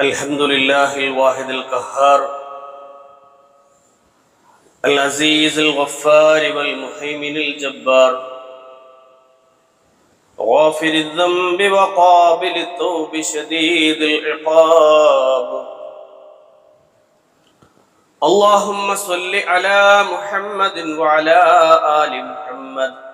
الحمد لله الواحد القهار العزيز الغفار والمهيمن الجبار غافر الذنب وقابل التوب شديد العقاب اللهم صل على محمد وعلى آل محمد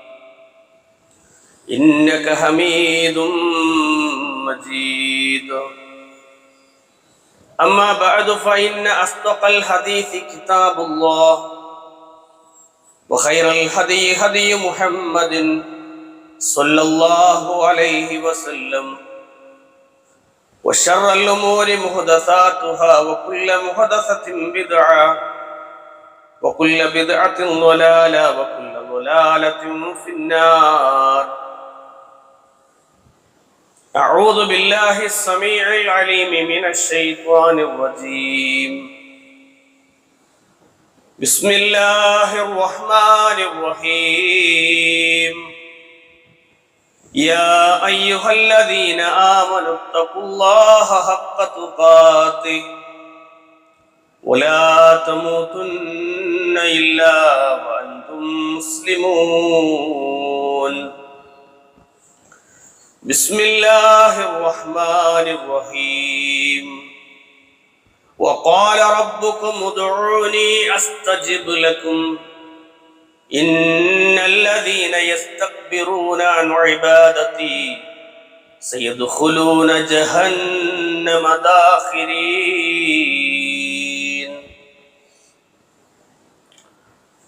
إنك حميد مجيد. أما بعد فإن أصدق الحديث كتاب الله وخير الهدي هدي محمد صلى الله عليه وسلم وشر الأمور محدثاتها وكل محدثة بدعة وكل بدعة ضلالة وكل ضلالة في النار. أعوذ بالله السميع العليم من الشيطان الرجيم بسم الله الرحمن الرحيم يا أيها الذين آمنوا اتقوا الله حق تقاته ولا تموتن إلا وأنتم مسلمون بسم الله الرحمن الرحيم وقال ربكم ادعوني استجب لكم ان الذين يستكبرون عن عبادتي سيدخلون جهنم داخرين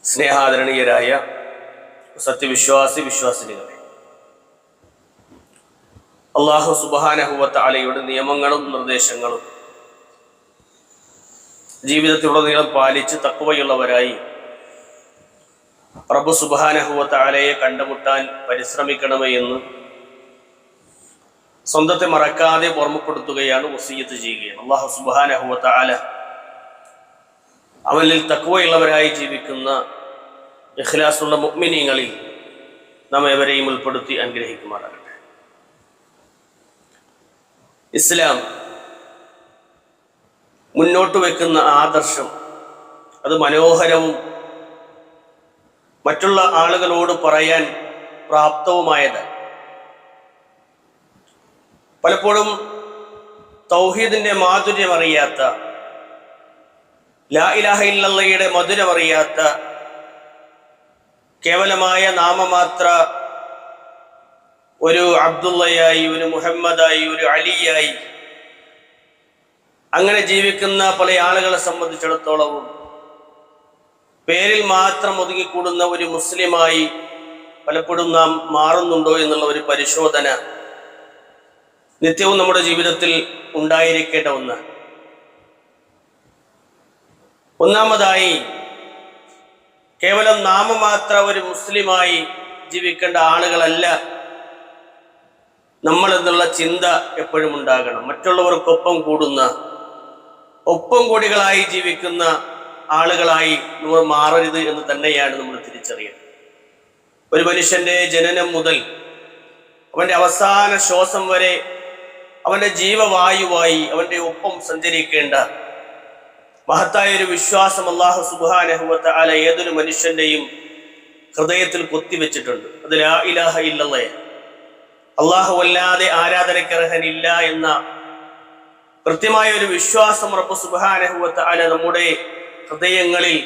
സ്നേഹാദരണീയരായ സത്യവിശ്വാസി വിശ്വാസിനികളെ അള്ളാഹു സുബാനഹുവത്ത അലയുടെ നിയമങ്ങളും നിർദ്ദേശങ്ങളും ജീവിതത്തിലുടനീളം പാലിച്ച് തക്കുവയുള്ളവരായി പ്രഭു സുബാനഹുവത്ത അലയെ കണ്ടുമുട്ടാൻ പരിശ്രമിക്കണമേ എന്ന് സ്വന്തത്തെ മറക്കാതെ ഓർമ്മപ്പെടുത്തുകയാണ് വസീയത്ത് ചെയ്യുകയാണ്. അള്ളാഹു സുബാനഹുവത്ത അല അവനിൽ തക്കുവയുള്ളവരായി ജീവിക്കുന്ന ഇഖ്ലാസുള്ള മുഗ്മിനീങ്ങളിൽ നാം എവരെയും ഉൾപ്പെടുത്തി അനുഗ്രഹിക്കുമാറാകട്ടെ. ഇസ്ലാം മുന്നോട്ട് വെക്കുന്ന ആദർശം അത് മനോഹരവും മറ്റുള്ള ആളുകളോട് പറയാൻ പ്രാപ്തവുമായത്. പലപ്പോഴും തൗഹീദിന്റെ മാധുര്യം അറിയാത്ത ലാ ഇലാഹ ഇല്ലല്ലയുടെ മധുരം അറിയാത്ത കേവലമായ നാമമാത്ര ഒരു അബ്ദുള്ളയായി ഒരു മുഹമ്മദായി ഒരു അലിയായി. അങ്ങനെ ജീവിക്കുന്ന പല ആളുകളെ സംബന്ധിച്ചിടത്തോളവും പേരിൽ മാത്രം ഒതുങ്ങിക്കൂടുന്ന ഒരു മുസ്ലിമായി പലപ്പോഴും നാം മാറുന്നുണ്ടോ എന്നുള്ള ഒരു പരിശോധന നിത്യവും നമ്മുടെ ജീവിതത്തിൽ ഉണ്ടായിരിക്കേണ്ട ഒന്ന്. ഒന്നാമതായി കേവലം നാമമാത്ര ഒരു മുസ്ലിമായി ജീവിക്കേണ്ട ആളുകളല്ല നമ്മൾ എന്നുള്ള ചിന്ത എപ്പോഴും ഉണ്ടാകണം. മറ്റുള്ളവർക്കൊപ്പം കൂടുന്ന ഒപ്പം കൂടികളായി ജീവിക്കുന്ന ആളുകളായി നമ്മൾ മാറരുത് എന്ന് തന്നെയാണ് നമ്മൾ തിരിച്ചറിയുന്നത് ഒരു മനുഷ്യന്റെ ജനനം മുതൽ അവന്റെ അവസാന ശ്വാസം വരെ അവന്റെ ജീവവായുവായി അവന്റെ ഒപ്പം സഞ്ചരിക്കേണ്ട മഹത്തായ ഒരു വിശ്വാസം അള്ളാഹു സുബാനഹുവത്ത അല ഏതൊരു മനുഷ്യന്റെയും ഹൃദയത്തിൽ കൊത്തിവെച്ചിട്ടുണ്ട്. അത് ലാ ഇലാഹ ഇല്ലല്ലേ അള്ളാഹു അല്ലാതെ ആരാധനക്കർഹനില്ല എന്ന കൃത്യമായ ഒരു വിശ്വാസം റബ്ബ് സുഖാനുഭവത്ത് അല നമ്മുടെ ഹൃദയങ്ങളിൽ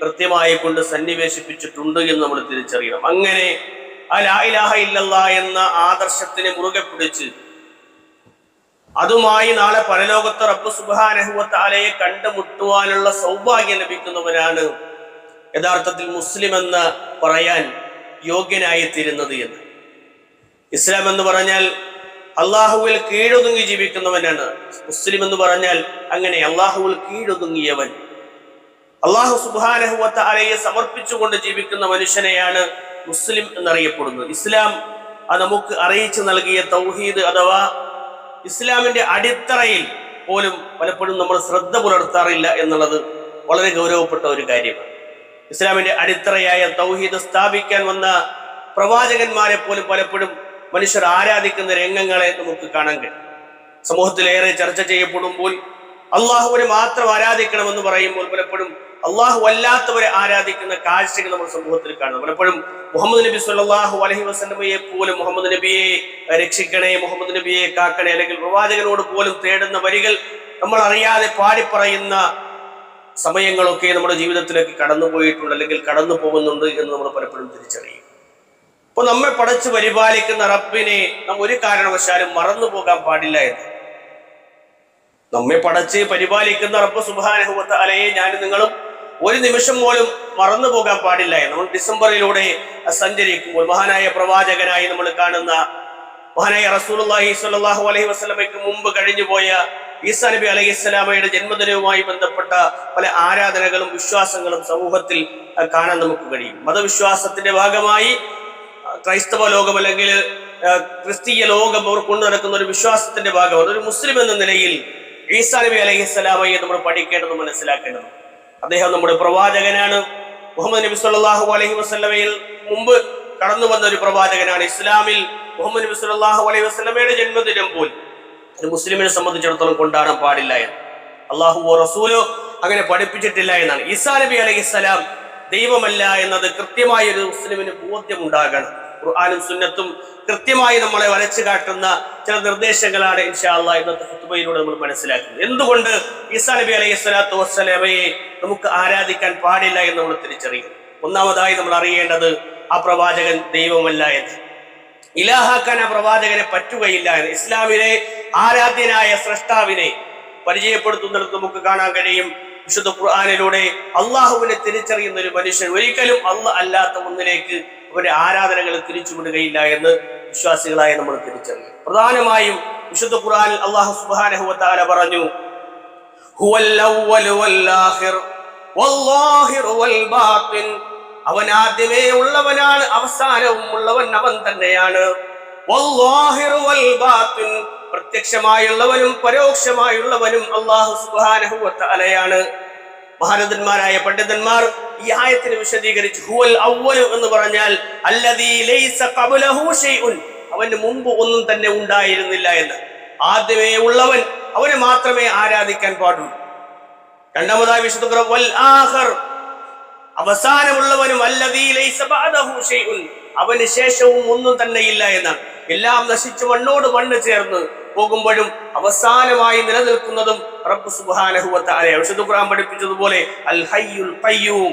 കൃത്യമായി കൊണ്ട് സന്നിവേശിപ്പിച്ചിട്ടുണ്ട് എന്ന് നമ്മൾ തിരിച്ചറിയണം. അങ്ങനെ ആ ഇല്ലല്ല എന്ന ആദർശത്തിനെ മുറുകെ പിടിച്ച് അതുമായി നാളെ പരലോകത്ത് റബ്ബ് സുബാനഹുവത്ത അലയെ കണ്ടുമുട്ടുവാനുള്ള സൗഭാഗ്യം ലഭിക്കുന്നവരാണ് യഥാർത്ഥത്തിൽ മുസ്ലിം എന്ന് പറയാൻ യോഗ്യനായി തീരുന്നത് എന്ന്. ഇസ്ലാം എന്ന് പറഞ്ഞാൽ അള്ളാഹുവിൽ കീഴൊതുങ്ങി ജീവിക്കുന്നവനാണ്. മുസ്ലിം എന്ന് പറഞ്ഞാൽ അങ്ങനെ അള്ളാഹുവിൽ കീഴൊതുങ്ങിയവൻ. അള്ളാഹു സുബാനഹുവത്ത അലയെ സമർപ്പിച്ചുകൊണ്ട് ജീവിക്കുന്ന മനുഷ്യനെയാണ് മുസ്ലിം എന്നറിയപ്പെടുന്നത്. ഇസ്ലാം അത് നമുക്ക് അറിയിച്ചു നൽകിയ തൗഹീദ് അഥവാ ഇസ്ലാമിന്റെ അടിത്തറയിൽ പോലും പലപ്പോഴും നമ്മൾ ശ്രദ്ധ പുലർത്താറില്ല എന്നുള്ളത് വളരെ ഗൗരവപ്പെട്ട ഒരു കാര്യമാണ്. ഇസ്ലാമിന്റെ അടിത്തറയായ തൗഹീദ് സ്ഥാപിക്കാൻ വന്ന പ്രവാചകന്മാരെ പോലും പലപ്പോഴും മനുഷ്യർ ആരാധിക്കുന്ന രംഗങ്ങളെ നമുക്ക് കാണാൻ കഴിയും. സമൂഹത്തിലേറെ ചർച്ച ചെയ്യപ്പെടുമ്പോൾ അള്ളാഹുവിനെ മാത്രം ആരാധിക്കണമെന്ന് പറയുമ്പോൾ പലപ്പോഴും അള്ളാഹു അല്ലാത്തവരെ ആരാധിക്കുന്ന കാഴ്ചകൾ നമ്മൾ സമൂഹത്തിൽ കാണുന്നു. പലപ്പോഴും മുഹമ്മദ് നബി സല്ലല്ലാഹു അലഹി വസ്ലമയെ പോലും മുഹമ്മദ് നബിയെ രക്ഷിക്കണേ മുഹമ്മദ് നബിയെ കാക്കണേ അല്ലെങ്കിൽ പ്രവാചകനോട് പോലും തേടുന്ന വരികൾ നമ്മൾ അറിയാതെ പാടിപ്പറയുന്ന സമയങ്ങളൊക്കെ നമ്മുടെ ജീവിതത്തിലേക്ക് കടന്നു പോയിട്ടുണ്ട് അല്ലെങ്കിൽ കടന്നു പോകുന്നുണ്ട് എന്ന് നമ്മൾ പലപ്പോഴും തിരിച്ചറിയും. അപ്പൊ നമ്മെ പടച്ചു പരിപാലിക്കുന്ന റബ്ബിനെ നാം ഒരു കാരണവശാലും മറന്നു പോകാൻ പാടില്ല എന്ന്. നമ്മെ പടച്ച് പരിപാലിക്കുന്ന റബ്ബ് സുബാനഹുവത്ത അലയെ ഞാനും നിങ്ങളും ഒരു നിമിഷം പോലും മറന്നു പോകാൻ പാടില്ല നമ്മൾ ഡിസംബറിലൂടെ സഞ്ചരിക്കുമ്പോൾ മഹാനായ പ്രവാചകനായി നമ്മൾ കാണുന്ന മഹാനായ റസൂലുള്ളാഹി സ്വല്ലല്ലാഹു അലൈഹി വസ്ലമയ്ക്ക് മുമ്പ് കഴിഞ്ഞുപോയ ഈസാ നബി അലൈഹി സ്വലാമയുടെ ജന്മദിനവുമായി ബന്ധപ്പെട്ട പല ആരാധനകളും വിശ്വാസങ്ങളും സമൂഹത്തിൽ കാണാൻ നമുക്ക് കഴിയും. മതവിശ്വാസത്തിന്റെ ഭാഗമായി ക്രൈസ്തവ ലോകം അല്ലെങ്കിൽ ക്രിസ്തീയ ലോകം അവർ കൊണ്ടു നടക്കുന്ന ഒരു വിശ്വാസത്തിന്റെ ഭാഗമാണ്. ഒരു മുസ്ലിം എന്ന നിലയിൽ ഈസാ നബി അലൈഹി സ്വലാമയെ നമ്മൾ പഠിക്കേണ്ടതും മനസ്സിലാക്കേണ്ടതും അദ്ദേഹം നമ്മുടെ പ്രവാചകനാണ്. മുഹമ്മദ് നബി സല്ലല്ലാഹു അലഹി വസ്ലമയിൽ മുമ്പ് കടന്നു വന്ന ഒരു പ്രവാചകനാണ് ഇസ്ലാമിൽ മുഹമ്മദ് നബി സല്ലല്ലാഹു അലൈഹി വസ്ലമയുടെ ജന്മദിനം പോലും ഒരു മുസ്ലിമിനെ സംബന്ധിച്ചിടത്തോളം കൊണ്ടാടാൻ പാടില്ല എന്ന്. അള്ളാഹു റസൂലോ അങ്ങനെ പഠിപ്പിച്ചിട്ടില്ല എന്നാണ്. ഈസാ നബി അലൈഹി സ്വലാം ദൈവമല്ല എന്നത് കൃത്യമായ ഒരു മുസ്ലിമിന് ബോധ്യമുണ്ടാകണം. ഖുർആാനും സുന്നത്തും കൃത്യമായി നമ്മളെ വരച്ചു കാട്ടുന്ന ചില നിർദ്ദേശങ്ങളാണ് ഇൻഷാല്ല ഇന്നത്തെ ഹുത്തുബയിലൂടെ നമ്മൾ മനസ്സിലാക്കുന്നത്. എന്തുകൊണ്ട് ഈസാ നബി അലൈഹി സ്വലാത്തു വസ്സലമയെ നമുക്ക് ആരാധിക്കാൻ പാടില്ല എന്ന് നമ്മൾ തിരിച്ചറിയും ഒന്നാമതായി നമ്മൾ അറിയേണ്ടത് ആ പ്രവാചകൻ ദൈവമല്ല എന്ന്. ഇലാഹാക്കാൻ ആ പ്രവാചകനെ പറ്റുകയില്ല എന്ന്. ഇസ്ലാമിലെ ആരാധ്യനായ സ്രഷ്ടാവിനെ പരിചയപ്പെടുത്തുന്നിടത്ത് നമുക്ക് കാണാൻ കഴിയും. വിശുദ്ധ ഖുർആാനിലൂടെ അള്ളാഹുവിനെ തിരിച്ചറിയുന്ന ഒരു മനുഷ്യൻ ഒരിക്കലും അല്ല അല്ലാത്ത ഒന്നിലേക്ക് അവരുടെ ആരാധനകൾ തിരിച്ചുവിടുകയില്ല എന്ന് വിശ്വാസികളായ നമ്മൾ തിരിച്ചറിയും പ്രധാനമായും വിശുദ്ധ ഖുർആനിൽ അള്ളാഹു സുബ്ഹാനഹു വതആല പറഞ്ഞു അവൻ ആദ്യമേ ഉള്ളവനാണ് അവസാനവും ഉള്ളവൻ അവൻ തന്നെയാണ്. പ്രത്യക്ഷമായുള്ളവനും പരോക്ഷമായുള്ളവനും അള്ളാഹു സുബ്ഹാനഹു മഹാരഥന്മാരായ പണ്ഡിതന്മാർ ഈ ആയത്തിന് വിശദീകരിച്ചു ഹുവൽ എന്ന് പറഞ്ഞാൽ അവന് മുമ്പ് ഒന്നും തന്നെ ഉണ്ടായിരുന്നില്ല എന്ന്. ആദ്യമേ ഉള്ളവൻ അവനെ മാത്രമേ ആരാധിക്കാൻ പാടുള്ളൂ. രണ്ടാമതായി വിശുദ്ധ അവസാനമുള്ളവനും അവന് ശേഷവും ഒന്നും തന്നെ ഇല്ല എന്നാണ്. എല്ലാം നശിച്ചു മണ്ണോട് മണ്ണ് ചേർന്ന് പോകുമ്പോഴും അവസാനമായി നിലനിൽക്കുന്നതും റബ്ബ് തആല വിശുദ്ധ ഖുർആൻ പഠിപ്പിച്ചതുപോലെ അൽ ഹയ്യുൽ ഖയ്യൂം.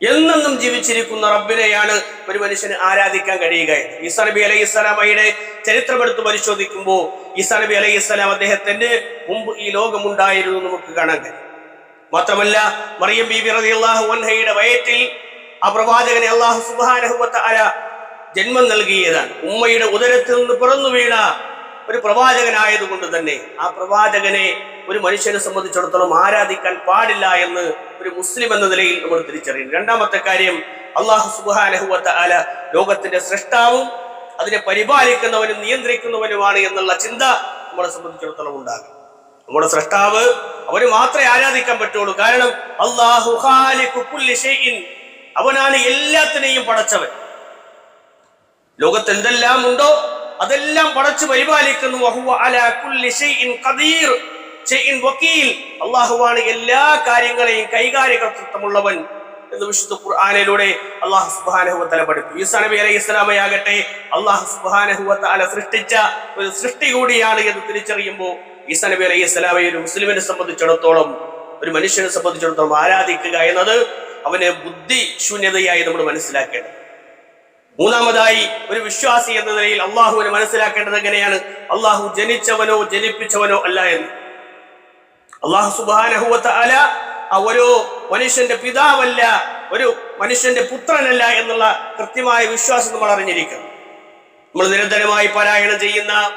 എന്നെന്നും ജീവിച്ചിരിക്കുന്ന റബ്ബിനെയാണ് ഒരു മനുഷ്യന് ആരാധിക്കാൻ കഴിയുക. ഈസാ നബി അലൈഹി സ്വലാമയുടെ ചരിത്രം എടുത്ത് പരിശോധിക്കുമ്പോൾ ഈസാ നബി അലൈഹി സ്വലാം അദ്ദേഹത്തിന്റെ മുമ്പ് ഈ ലോകമുണ്ടായിരുന്നു നമുക്ക് കാണാൻ കഴിയും. മാത്രമല്ല മറിയം ബീബി റളിയല്ലാഹു അൻഹയുടെ വയറ്റിൽ ആ പ്രവാചകനെ അള്ളാഹു വ തആല ജന്മം നൽകിയതാണ്. ഉമ്മയുടെ ഉദരത്തിൽ നിന്ന് പിറന്നു വീണ ഒരു പ്രവാചകനായതുകൊണ്ട് തന്നെ ആ പ്രവാചകനെ ഒരു മനുഷ്യനെ സംബന്ധിച്ചിടത്തോളം ആരാധിക്കാൻ പാടില്ല എന്ന് ഒരു മുസ്ലിം എന്ന നിലയിൽ നമ്മൾ തിരിച്ചറിയുന്നു. രണ്ടാമത്തെ കാര്യം അള്ളാഹു സുബ്ഹാനഹു വ തആല ലോകത്തിന്റെ സൃഷ്ടാവും അതിനെ പരിപാലിക്കുന്നവനും നിയന്ത്രിക്കുന്നവനുമാണ് എന്നുള്ള ചിന്ത നമ്മളെ സംബന്ധിച്ചിടത്തോളം ഉണ്ടാകും. നമ്മുടെ സൃഷ്ടാവ് അവന് മാത്രമേ ആരാധിക്കാൻ പറ്റുള്ളൂ. കാരണം അള്ളാഹു അവനാണ് എല്ലാത്തിനെയും പടച്ചവൻ. ലോകത്ത് എന്തെല്ലാം ഉണ്ടോ അതെല്ലാം പടച്ചു പരിപാലിക്കുന്നു. അള്ളാഹുവാണ് എല്ലാ കാര്യങ്ങളെയും കൈകാര്യകർത്തൃത്വമുള്ളവൻ എന്ന് വിശുദ്ധ ഖുർആാനിലൂടെ അള്ളാഹു സുബ്ഹാനഹു പഠിപ്പു ഈസാ നബി അലൈഹി ഇസ്ലാമയാകട്ടെ അള്ളാഹു സുബ്ഹാനഹു വതആല സൃഷ്ടിച്ച ഒരു സൃഷ്ടി കൂടിയാണ് എന്ന് തിരിച്ചറിയുമ്പോൾ ഈസാ നബി അലൈഹി ഇസ്ലാമയെ ഒരു മുസ്ലിമിനെ സംബന്ധിച്ചിടത്തോളം ഒരു മനുഷ്യനെ സംബന്ധിച്ചിടത്തോളം ആരാധിക്കുക എന്നത് അവന് ബുദ്ധി ശൂന്യതയായി നമ്മൾ മനസ്സിലാക്കേണ്ടത്. മൂന്നാമതായി ഒരു വിശ്വാസി എന്ന നിലയിൽ അള്ളാഹുവിനെ മനസ്സിലാക്കേണ്ടത് എങ്ങനെയാണ്? അള്ളാഹു ജനിച്ചവനോ ജനിപ്പിച്ചവനോ അല്ല എന്ന്. അള്ളാഹു സുബാനഹുവത്ത അല ഒരു മനുഷ്യന്റെ പിതാവല്ല ഒരു മനുഷ്യന്റെ പുത്രനല്ല എന്നുള്ള കൃത്യമായ വിശ്വാസം നമ്മൾ അറിഞ്ഞിരിക്കണം. നമ്മൾ നിരന്തരമായി പാരായണം ചെയ്യുന്ന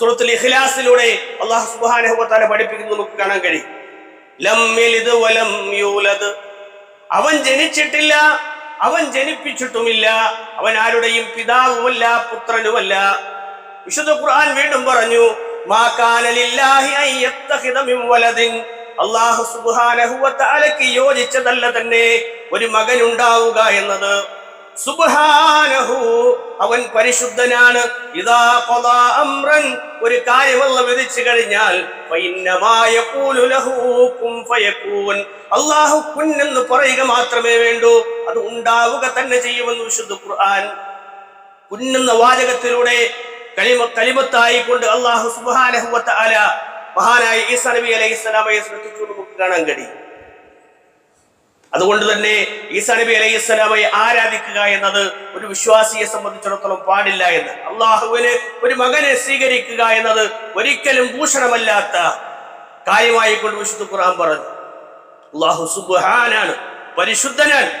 സുഹൃത്തുൽ ഇഖ്ലാസിലൂടെ അള്ളാഹു സുബ്ഹാനഹു വ പഠിപ്പിക്കുന്നത് നമുക്ക് കാണാൻ കഴിയും. ലം യൂലദ്. അവൻ ജനിച്ചിട്ടില്ല അവൻ ജനിപ്പിച്ചിട്ടുമില്ല. അവൻ ആരുടെയും പിതാവുമല്ല പുത്രനുമല്ല. വിശുദ്ധ ഖുർആൻ വീണ്ടും പറഞ്ഞു അള്ളാഹു കാന ലില്ലാഹി അൻ മിൻ വലദിൻ. അല്ലാഹു സുബ്ഹാനഹു വ യോജിച്ചതല്ല തന്നെ ഒരു മകൻ ഉണ്ടാവുക എന്നത്. അവൻ പരിശുദ്ധനാണ്. ഇതാ അംറൻ. ഒരു കാര്യമല്ല വിധിച്ചു കഴിഞ്ഞാൽ അള്ളാഹു എന്ന് പറയുക മാത്രമേ വേണ്ടൂ. അത് ഉണ്ടാവുക തന്നെ ചെയ്യുമെന്ന് വിശുദ്ധ ഖുർആൻ കുന്നെന്ന വാചകത്തിലൂടെ കലിമ കലിമത്തായി കൊണ്ട് അള്ളാഹു സുബ്ഹാനഹു വ തആല മഹാനായ ഈസ നബി അലൈഹി സ്വലാമയെ സൃഷ്ടിച്ചു നമുക്ക് കാണാൻ കഴിയും. അതുകൊണ്ട് തന്നെ ഈസാ നബി അലൈഹി സ്വലാമയെ ആരാധിക്കുക എന്നത് ഒരു വിശ്വാസിയെ സംബന്ധിച്ചിടത്തോളം പാടില്ല എന്ന്. അള്ളാഹുവിന് ഒരു മകനെ സ്വീകരിക്കുക എന്നത് ഒരിക്കലും ഭൂഷണമല്ലാത്ത കാര്യമായി കൊണ്ട് വിശുദ്ധ ഖുർആൻ പറഞ്ഞു. അള്ളാഹു സുബാനാണ് പരിശുദ്ധനാണ്.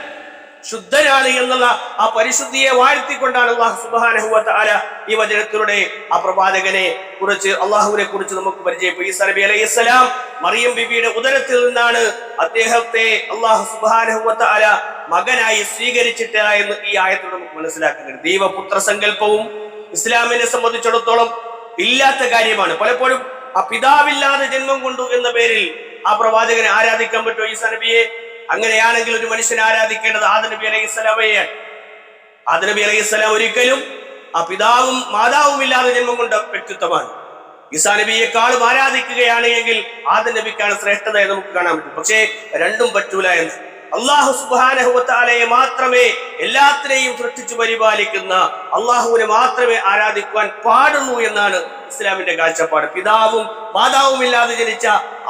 ശുദ്ധനാണ് എന്നുള്ള ആ പരിശുദ്ധിയെ വാഴ്ത്തിക്കൊണ്ടാണ് അള്ളാഹു സുബ്ഹാനഹു വ തആല ഈ വചനത്തിലൂടെ ആ പ്രവാചകനെ കുറിച്ച് അള്ളാഹുവിനെ കുറിച്ച് നമുക്ക് പരിചയപ്പെട്ടു മറിയം ബിബിയുടെ ഉദരത്തിൽ നിന്നാണ് അദ്ദേഹത്തെ അള്ളാഹു സുബ്ഹാനഹു വ തആല മകനായി സ്വീകരിച്ചിട്ട് എന്ന് ഈ ആയത്തിൽ നമുക്ക് മനസ്സിലാക്കുന്നത് ദൈവപുത്ര സങ്കല്പവും ഇസ്ലാമിനെ സംബന്ധിച്ചിടത്തോളം ഇല്ലാത്ത കാര്യമാണ്. പലപ്പോഴും ആ പിതാവില്ലാതെ ജന്മം കൊണ്ടു എന്ന പേരിൽ ആ പ്രവാചകനെ ആരാധിക്കാൻ പറ്റുമോ? ഈസാ നബിയെ അങ്ങനെയാണെങ്കിൽ ഒരു മനുഷ്യൻ ആരാധിക്കേണ്ടത് ആദ നബി അലൈഹി സ്വലാമയെ. ആദ നബി അലൈഹി സ്വലാം ഒരിക്കലും ആ പിതാവും മാതാവും ഇല്ലാതെ ജന്മം കൊണ്ട വ്യക്തിത്വമാണ്. ഈസാ നബിയെക്കാളും ആരാധിക്കുകയാണ് എങ്കിൽ ആദ നബിക്കാണ് ശ്രേഷ്ഠത എന്ന് നമുക്ക് കാണാൻ പറ്റും. പക്ഷേ രണ്ടും പറ്റൂല എന്ന്. അള്ളാഹു സുബാനഹുത്താലയെ മാത്രമേ എല്ലാത്തിനെയും സൃഷ്ടിച്ചു പരിപാലിക്കുന്ന അള്ളാഹുവിനെ മാത്രമേ ആരാധിക്കുവാൻ പാടുള്ളൂ എന്നാണ് ഇസ്ലാമിന്റെ കാഴ്ചപ്പാട്. പിതാവും മാതാവും ഇല്ലാതെ ജനിച്ച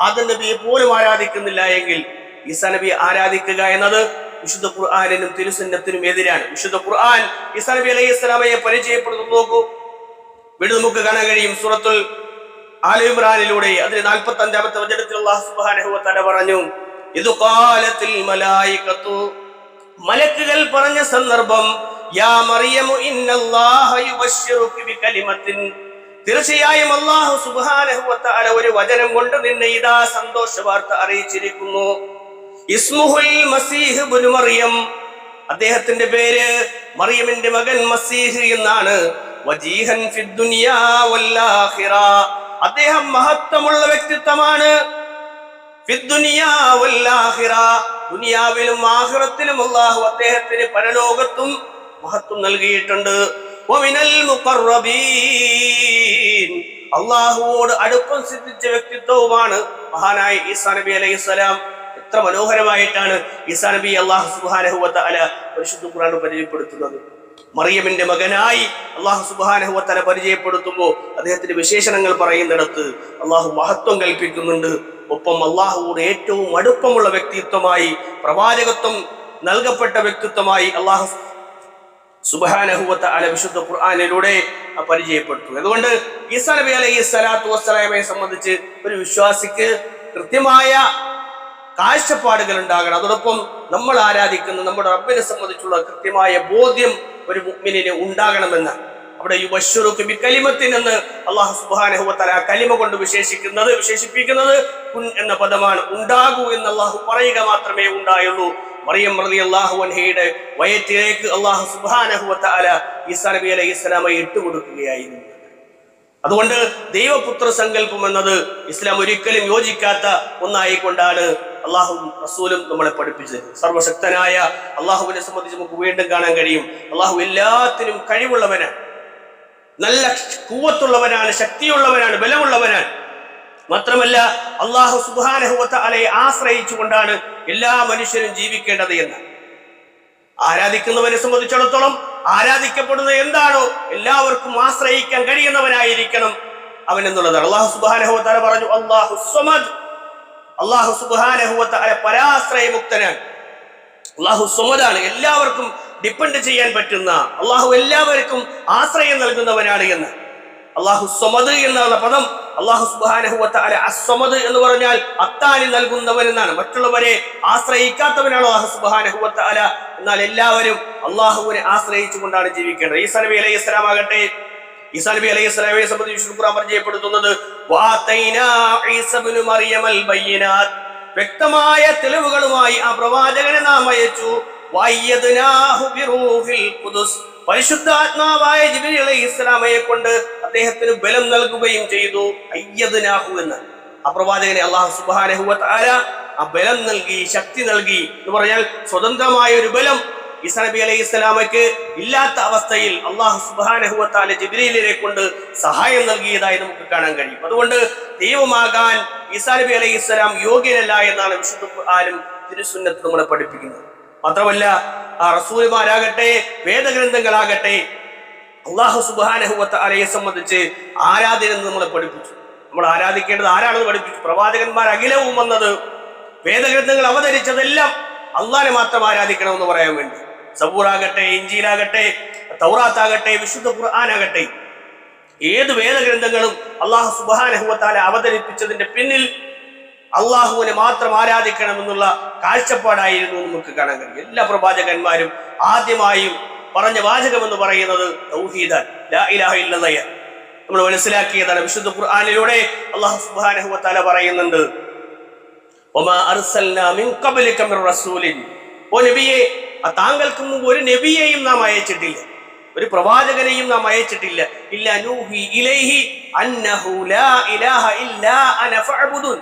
ആദം നബിയെ പോലും ആരാധിക്കുന്നില്ല എങ്കിൽ ഈസാ ആരാധിക്കുക എന്നത് വിശുദ്ധ ഖുർആാനിനും തിരുസന്നത്തിനും എതിരാണ്. വിശുദ്ധ ഖുർആൻ ഈസാ നബി അലൈഹി സ്വലാമയെ പരിചയപ്പെടുന്നു. നോക്കൂ. വീട് നമുക്ക് കാണാൻ കഴിയും. സൂറത്തുൽ ആലിമ്രാനിലൂടെ അതിന് നാൽപ്പത്തി അഞ്ചാമത്തെ വചനത്തിൽ അള്ളാഹു സുബ്ഹാനഹു വ തആല പറഞ്ഞു ഇത് കാലത്തിൽ മലായിക്കത്തു. മലക്കുകൾ പറഞ്ഞ സന്ദർഭം യാ മറിയമു ഇന്നല്ലാഹു യുബശ്ശിറുകി ബികലിമത്തിൻ. തീർച്ചയായും അള്ളാഹു തആല ഒരു വചനം കൊണ്ട് നിന്നെ ഇതാ സന്തോഷ വാർത്ത അറിയിച്ചിരിക്കുന്നു. ഇസ്മുഹുൽ മസീഹ് മറിയം. അദ്ദേഹത്തിന്റെ പേര് മറിയമിന്റെ മകൻ മസീഹ് എന്നാണ്. വജീഹൻ അദ്ദേഹം മഹത്വമുള്ള വ്യക്തിത്വമാണ്. ദുനിയാവിലും ആഹ്റത്തിലും അല്ലാഹു അദ്ദേഹത്തിന് പരലോകത്തും മഹത്വം നൽകിയിട്ടുണ്ട്. അള്ളാഹുവോട് അടുപ്പം സിദ്ധിച്ച വ്യക്തിത്വവുമാണ് മഹാനായ ഈസാ നബി അലൈഹി സ്വലാം എത്ര മനോഹരമായിട്ടാണ് ഈസാ നബി അള്ളാഹു സുബ്ഹാനഹു അല പരിശുദ്ധ ഖുറാൻ പരിചയപ്പെടുത്തുന്നത്. മറിയമിന്റെ മകനായി അള്ളാഹു തആല പരിചയപ്പെടുത്തുമ്പോൾ അദ്ദേഹത്തിന്റെ വിശേഷണങ്ങൾ പറയുന്നിടത്ത് അള്ളാഹു മഹത്വം കൽപ്പിക്കുന്നുണ്ട്. ഒപ്പം അള്ളാഹുവോട് ഏറ്റവും അടുപ്പമുള്ള വ്യക്തിത്വമായി പ്രവാചകത്വം നൽകപ്പെട്ട വ്യക്തിത്വമായി അള്ളാഹു സുബാനഹുവത്ത അല വിശുദ്ധ ഖുർആാനിലൂടെ പരിചയപ്പെടുത്തുന്നു. അതുകൊണ്ട് ഈസാ നബി അലൈഹി സ്വലാത്തു വസ്സലാമയെ സംബന്ധിച്ച് ഒരു വിശ്വാസിക്ക് കൃത്യമായ കാഴ്ചപ്പാടുകൾ ഉണ്ടാകണം അതോടൊപ്പം നമ്മൾ ആരാധിക്കുന്ന നമ്മുടെ റബ്ബിനെ സംബന്ധിച്ചുള്ള കൃത്യമായ ബോധ്യം ഒരു മുഗ്മിനിന് ഉണ്ടാകണമെന്ന് അവിടെ യുബശ്ശുറുക്ക് ബി കലിമത്തിൻ എന്ന് അള്ളാഹു തആല കലിമ കൊണ്ട് വിശേഷിക്കുന്നത് വിശേഷിപ്പിക്കുന്നത് കുൻ എന്ന പദമാണ്. ഉണ്ടാകൂ എന്ന് അള്ളാഹു പറയുക മാത്രമേ ഉണ്ടായുള്ളൂ. മറിയം റളിയല്ലാഹു അൻഹയുടെ വയറ്റിലേക്ക് അള്ളാഹു തആല ഈസാ നബി അലൈഹി സ്വലാമെ ഇട്ടുകൊടുക്കുകയായിരുന്നു അതുകൊണ്ട് ദൈവപുത്ര സങ്കല്പം എന്നത് ഇസ്ലാം ഒരിക്കലും യോജിക്കാത്ത ഒന്നായിക്കൊണ്ടാണ് അള്ളാഹു റസൂലും നമ്മളെ പഠിപ്പിച്ചത്. സർവശക്തനായ അള്ളാഹുവിനെ സംബന്ധിച്ച് നമുക്ക് വീണ്ടും കാണാൻ കഴിയും. അള്ളാഹു എല്ലാത്തിനും കഴിവുള്ളവനാണ്. നല്ല കൂവത്തുള്ളവനാണ് ശക്തിയുള്ളവനാണ് ബലമുള്ളവനാണ്. മാത്രമല്ല അള്ളാഹു സുബാനഹുവത്ത അലയെ ആശ്രയിച്ചുകൊണ്ടാണ് എല്ലാ മനുഷ്യരും ജീവിക്കേണ്ടത് എന്ന്. ആരാധിക്കുന്നവനെ സംബന്ധിച്ചിടത്തോളം ആരാധിക്കപ്പെടുന്നത് എന്താണോ എല്ലാവർക്കും ആശ്രയിക്കാൻ കഴിയുന്നവനായിരിക്കണം അവൻ എന്നുള്ളതാണ്. അള്ളാഹു സുബാനഹുവത്താല പറഞ്ഞു അള്ളാഹു സ്വമദ്. അള്ളാഹു സുബാനഹുവത്താല പരാശ്രയമുക്തനാണ്. അള്ളാഹു സുമതാണ് എല്ലാവർക്കും ഡിപ്പെൻഡ് ചെയ്യാൻ പറ്റുന്ന അള്ളാഹു എല്ലാവർക്കും ആശ്രയം നൽകുന്നവനാണ് എന്ന്. അള്ളാഹു സ്വമത് എന്നുള്ള പദം. അള്ളാഹു സുബാനഹുവത്തായ അസ്വമത് എന്ന് പറഞ്ഞാൽ അത്താനി നൽകുന്നവൻ എന്നാണ്. മറ്റുള്ളവരെ ആശ്രയിക്കാത്തവനാണ് അള്ളാഹു സുബാനഹുവത്തായ എന്നാൽ എല്ലാവരും അള്ളാഹുവിനെ ആശ്രയിച്ചുകൊണ്ടാണ് ജീവിക്കേണ്ടത്. ഈ നബി അലൈഹി ആകട്ടെ ഈസാ നബി അലൈഹി സ്വലാമിനെ സംബന്ധിച്ച് വിഷ്ണു ഖുർആൻ പരിചയപ്പെടുത്തുന്നത് "വാതൈനാ ഈസ ഇബ്നു മറിയമൽ ബയ്യനാത്. വ്യക്തമായ തെളിവുകളുമായി ആ പ്രവാചകനെ നാം അയച്ചു. പരിശുദ്ധാത്മാവായ ജിബ്രീൽ അലൈഹി ഇസ്ലാമയെ കൊണ്ട് അദ്ദേഹത്തിന് ബലം നൽകുകയും ചെയ്തു. അയ്യദ്നാഹു എന്ന്. ആ പ്രവാചകനെ അള്ളാഹു സുബ്ഹാനഹു വതആല ആ ബലം നൽകി ശക്തി നൽകി എന്ന് പറഞ്ഞാൽ സ്വതന്ത്രമായ ഒരു ബലം ഈസാ അലൈഹി സ്വലാമയ്ക്ക് ഇല്ലാത്ത അവസ്ഥയിൽ അള്ളാഹു സുബാനഹുവത്താലെ ജിബ്രീലിനെ കൊണ്ട് സഹായം നൽകിയതായി നമുക്ക് കാണാൻ കഴിയും. അതുകൊണ്ട് ദൈവമാകാൻ ഈസാ അലൈഹി സ്വലാം യോഗ്യനല്ല എന്നാണ് വിശുദ്ധ ആരും തിരുസുന്നത്ത് നമ്മളെ പഠിപ്പിക്കുന്നത്. മാത്രമല്ല ആ റസൂലുമാരാകട്ടെ വേദഗ്രന്ഥങ്ങളാകട്ടെ അള്ളാഹു സുബാനഹുവത്ത അലയെ സംബന്ധിച്ച് ആരാധന നമ്മളെ പഠിപ്പിച്ചു. നമ്മൾ ആരാധിക്കേണ്ടത് ആരാണെന്ന് പഠിപ്പിച്ചു. പ്രവാചകന്മാർ അഖിലവും വന്നത് വേദഗ്രന്ഥങ്ങൾ അവതരിച്ചതെല്ലാം അള്ളാഹിനെ മാത്രം ആരാധിക്കണമെന്ന് പറയാൻ വേണ്ടി. സബൂറാകട്ടെ ഇഞ്ചിയിലാകട്ടെ തൗറാത്താകട്ടെ വിശുദ്ധ ഖുർആാനാകട്ടെ. ഏത് വേദഗ്രന്ഥങ്ങളും അള്ളാഹു സുബാനഹുവത്താലെ അവതരിപ്പിച്ചതിന്റെ പിന്നിൽ അള്ളാഹുവിനെ മാത്രം ആരാധിക്കണമെന്നുള്ള കാഴ്ചപ്പാടായിരുന്നു നമുക്ക് കാണാൻ കഴിയും എല്ലാ പ്രവാചകന്മാരും ആദ്യമായും പറഞ്ഞ വാചകം എന്ന് പറയുന്നത് നമ്മൾ മനസ്സിലാക്കിയതാണ് വിശുദ്ധ ഖുർആാനിലൂടെ അള്ളാഹു സുബാനഹുവത്താല പറയുന്നുണ്ട് ഒമാ അർസൽ നബിയെ താങ്കൾക്ക് മുമ്പ് ഒരു നബിയെയും നാം അയച്ചിട്ടില്ല. ഒരു പ്രവാചകനെയും നാം അയച്ചിട്ടില്ല. ഇല്ല നൂഹി ഇലൈഹി അന്നഹു ലാ ഇലാഹ ഇല്ലാ അന ഫഅബ്ദുൻ.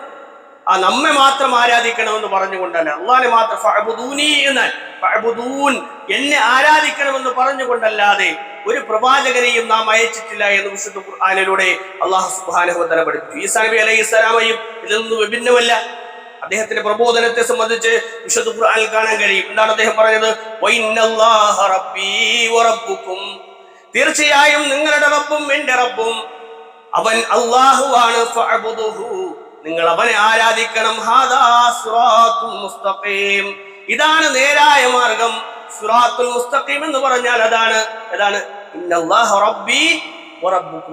ആ നമ്മെ മാത്രം ആരാധിക്കണമെന്ന് പറഞ്ഞുകൊണ്ടല്ല. അള്ളാനെ മാത്രം ഫഅബുദൂനി എന്നാൽ ഫഅബുദൂൻ എന്നെ ആരാധിക്കണമെന്ന് പറഞ്ഞുകൊണ്ടല്ലാതെ ഒരു പ്രവാചകനെയും നാം അയച്ചിട്ടില്ല എന്ന് വിശുദ്ധ ഖുർആനിലൂടെ അള്ളാഹു സുബ്ഹാനഹു വ തആല പഠിപ്പിച്ചു. ഈസാ നബി അലൈഹി സ്വലാമയും ഇതിൽ നിന്ന് വിഭിന്നമല്ല. അദ്ദേഹത്തിന്റെ പ്രബോധനത്തെ സംബന്ധിച്ച് വിശുദ്ധ ഖുർആനിൽ കാണാൻ കഴിയും. എന്താണ് അദ്ദേഹം പറഞ്ഞത്? തീർച്ചയായും നിങ്ങളുടെ റബ്ബും എന്റെ റബ്ബും. അവൻ അള്ളാഹുവാണ് നിങ്ങൾ അവനെ ആരാധിക്കണം. മുസ്തഖീം. ഇതാണ് നേരായ മാർഗം. സുറാത്തുൽ മുസ്തഖീം എന്ന് പറഞ്ഞാൽ അതാണ്. അതാണ് റബ്ബി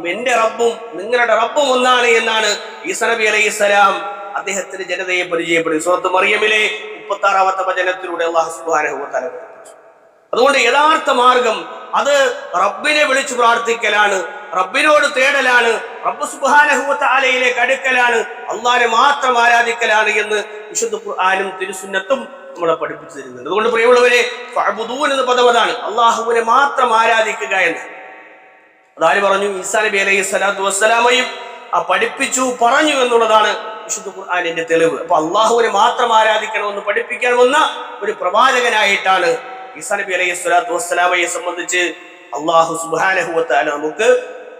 എന്റെ റബ്ബും നിങ്ങളുടെ റബ്ബും ഒന്നാണ് എന്നാണ് ഈസ നബി അലൈഹി സ്വലാം അദ്ദേഹത്തിന്റെ ജനതയെ പരിചയപ്പെടുത്തി സുഹൃത്ത് മറിയമിലെ മുപ്പത്തി ആറാമത്തെ വചനത്തിലൂടെ അള്ളാഹു വ അതുകൊണ്ട് യഥാർത്ഥ മാർഗം അത് റബ്ബിനെ വിളിച്ചു പ്രാർത്ഥിക്കലാണ് റബ്ബിനോട് തേടലാണ് റബ്ബ് സുബാനഹുവത്താലയിലേക്ക് അടുക്കലാണ് അള്ളാഹിനെ മാത്രം ആരാധിക്കലാണ് എന്ന് വിശുദ്ധ ഖുർആനും തിരുസുന്നത്തും നമ്മളെ പഠിപ്പിച്ചു തരുന്നുണ്ട്. അതുകൊണ്ട് പ്രിയമുള്ളവരെ ഫഅബ്ദൂൻ എന്ന പദം അള്ളാഹുവിനെ മാത്രം ആരാധിക്കുക എന്ന്. അതാര് പറഞ്ഞു? ഈസാ നബി അലൈഹി സ്വലാത്തു വസ്സലാമയും ആ പഠിപ്പിച്ചു പറഞ്ഞു എന്നുള്ളതാണ് വിശുദ്ധ ഖുർആാനിന്റെ തെളിവ്. അപ്പൊ അള്ളാഹുവിനെ മാത്രം ആരാധിക്കണമെന്ന് പഠിപ്പിക്കാൻ വന്ന ഒരു പ്രവാചകനായിട്ടാണ് ഈസാ നബി അലൈഹി സ്വലാത്തു വസ്സലാമയെ സംബന്ധിച്ച് അള്ളാഹു സുബാനഹുവത്താല നമുക്ക്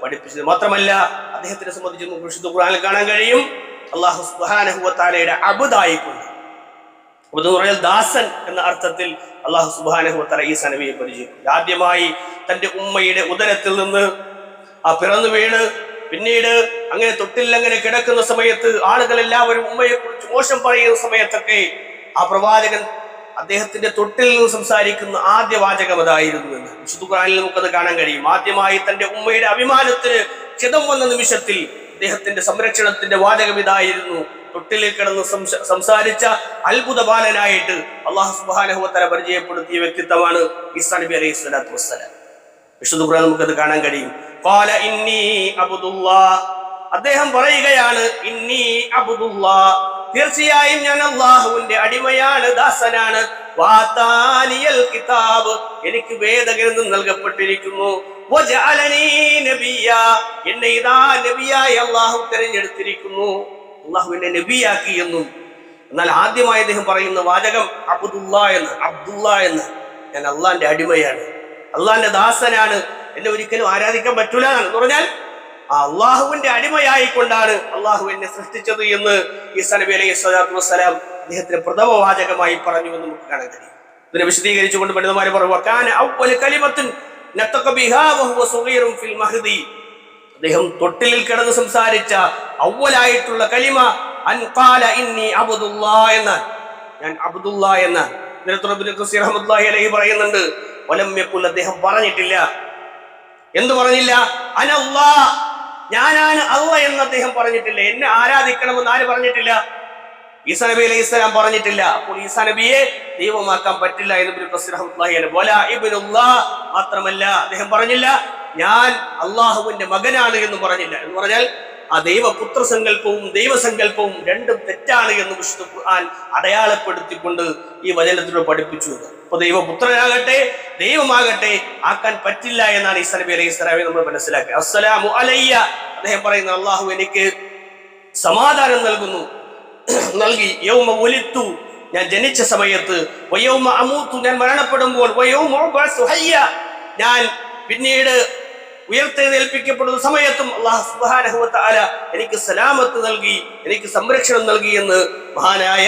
പഠിപ്പിച്ചത്. മാത്രമല്ല അദ്ദേഹത്തിനെ സംബന്ധിച്ച് നമുക്ക് വിശുദ്ധ ഖുർആാനിൽ കാണാൻ കഴിയും. അള്ളാഹു സുബാനഹുവത്താലയുടെ അബുദായിക്കൊണ്ട് എന്ന് ദാസൻ എന്ന അർത്ഥത്തിൽ അള്ളാഹു സുബാനഹുവത്തല ഈസാ നബിയെ പരിചയപ്പെട്ടു ആദ്യമായി തന്റെ ഉമ്മയുടെ ഉദരത്തിൽ നിന്ന് ആ പിറന്നു വീണ് പിന്നീട് അങ്ങനെ തൊട്ടിൽ അങ്ങനെ കിടക്കുന്ന സമയത്ത് ആളുകൾ എല്ലാവരും ഉമ്മയെ കുറിച്ച് മോശം പറയുന്ന സമയത്തൊക്കെ ആ പ്രവാചകൻ അദ്ദേഹത്തിന്റെ തൊട്ടിൽ നിന്ന് സംസാരിക്കുന്ന ആദ്യ വാചകം അതായിരുന്നു എന്ന്. വിശുദ്ധ ഖുർആനിൽ നമുക്കത് കാണാൻ കഴിയും. ആദ്യമായി തന്റെ ഉമ്മയുടെ അഭിമാനത്തിന് ക്ഷതം വന്ന നിമിഷത്തിൽ അദ്ദേഹത്തിന്റെ സംരക്ഷണത്തിന്റെ വാചകം ഇതായിരുന്നു. തൊട്ടിലിൽ കിടന്ന് സംസ- സംസാരിച്ച അത്ഭുത ബാലനായിട്ട് അള്ളാഹു സുബാനഹുവത്തല പരിചയപ്പെടുത്തിയ വ്യക്തിത്വമാണ് നബി അലൈഹി സ്വലാത്തു വസ്സലാം. വിശുദ്ധ ഖുർആൻ നമുക്കത് കാണാൻ കഴിയും. ഖാല ഇന്നി അബ്ദുല്ലാ. അദ്ദേഹം പറയുകയാണ് ഇന്നി അബ്ദുല്ലാ. തീർച്ചയായും ഞാൻ അള്ളാഹുവിന്റെ അടിമയാണ് ദാസനാണ്. വാതാനിയൽ കിതാബ് എനിക്ക് വേദഗ്രന്ഥം നൽകപ്പെട്ടിരിക്കുന്നു. എന്നെ ഇതാ നബിയായി അള്ളാഹു തിരഞ്ഞെടുത്തിരിക്കുന്നു. അള്ളാഹു എന്നെ നബിയാക്കി എന്നും. എന്നാൽ ആദ്യമായി അദ്ദേഹം പറയുന്ന വാചകം അബ്ദുല്ല എന്ന് അബ്ദുല്ല എന്ന്. ഞാൻ അള്ളാന്റെ അടിമയാണ്. അള്ളാന്റെ ദാസനാണ്. എന്നെ ഒരിക്കലും ആരാധിക്കാൻ പറ്റൂല എന്ന് പറഞ്ഞാൽ ആ അള്ളാഹുവിന്റെ അടിമയായിക്കൊണ്ടാണ് അള്ളാഹു എന്നെ സൃഷ്ടിച്ചത് എന്ന് ഈ നബി അലൈഹി സ്വലാത്തു വസ്സലാം അദ്ദേഹത്തിന് പ്രഥമ വാചകമായി പറഞ്ഞു എന്ന് നമുക്ക് കാണാൻ കഴിയും. ഇതിനെ വിശദീകരിച്ചുകൊണ്ട് പണ്ഡിതമാരെ പറഞ്ഞു "വകാന അവ്വലു കലിമത്തുൻ നത്തഖ ബിഹാ വഹുവ ഫിൽ മഹ്ദി. അദ്ദേഹം തൊട്ടിലിൽ കിടന്ന് സംസാരിച്ച ഔവലായിട്ടുള്ള കലിമ അൻ ഖാല ഇന്നി അബ്ദുല്ലാ എന്ന ഞാൻ അബ്ദുല്ല എന്ന ഇതിനകത്ത് ഖസീർ പറയുന്നുണ്ട് യഖുൽ അദ്ദേഹം പറഞ്ഞിട്ടില്ല. എന്തു പറഞ്ഞില്ല? അനല്ലാ ഞാനാണ് അള്ള എന്ന് അദ്ദേഹം പറഞ്ഞിട്ടില്ല. എന്നെ ആരാധിക്കണമെന്ന് ആര് പറഞ്ഞിട്ടില്ല? ഈസാ നബി അലൈഹി സ്വലാം പറഞ്ഞിട്ടില്ല. അപ്പോൾ ഈസാ നബിയെ ദൈവമാക്കാൻ പറ്റില്ല എന്ന് മാത്രമല്ല അദ്ദേഹം പറഞ്ഞില്ല ഞാൻ അള്ളാഹുവിന്റെ മകനാണ് എന്ന് പറഞ്ഞില്ല. എന്ന് പറഞ്ഞാൽ ആ ദൈവപുത്ര സങ്കല്പവും ദൈവസങ്കല്പവും രണ്ടും തെറ്റാണ് എന്ന് വിശുദ്ധ ഖുർആൻ അടയാളപ്പെടുത്തിക്കൊണ്ട് ഈ വചനത്തിലൂടെ പഠിപ്പിച്ചു. അപ്പോൾ അപ്പൊ ദൈവപുത്രനാകട്ടെ ദൈവമാകട്ടെ ആക്കാൻ പറ്റില്ല എന്നാണ് ഈസാ നബി അലൈഹി സ്വലാമെ നമ്മൾ മനസ്സിലാക്കുക. അസ്സലാമു അലയ്യ അദ്ദേഹം പറയുന്ന അള്ളാഹു എനിക്ക് സമാധാനം നൽകുന്നു. നൽകി യൗമ ഒലിത്തു ഞാൻ ജനിച്ച സമയത്ത് വയോമ അമൂത്തു ഞാൻ മരണപ്പെടുമ്പോൾ വയൗമ ഞാൻ പിന്നീട് ഉയർത്തെഴുന്നേൽപ്പിക്കപ്പെടുന്ന സമയത്തും അള്ളാഹു സുബ്ഹാനഹു വതആല എനിക്ക് സലാമത്ത് നൽകി എനിക്ക് സംരക്ഷണം നൽകി എന്ന് മഹാനായ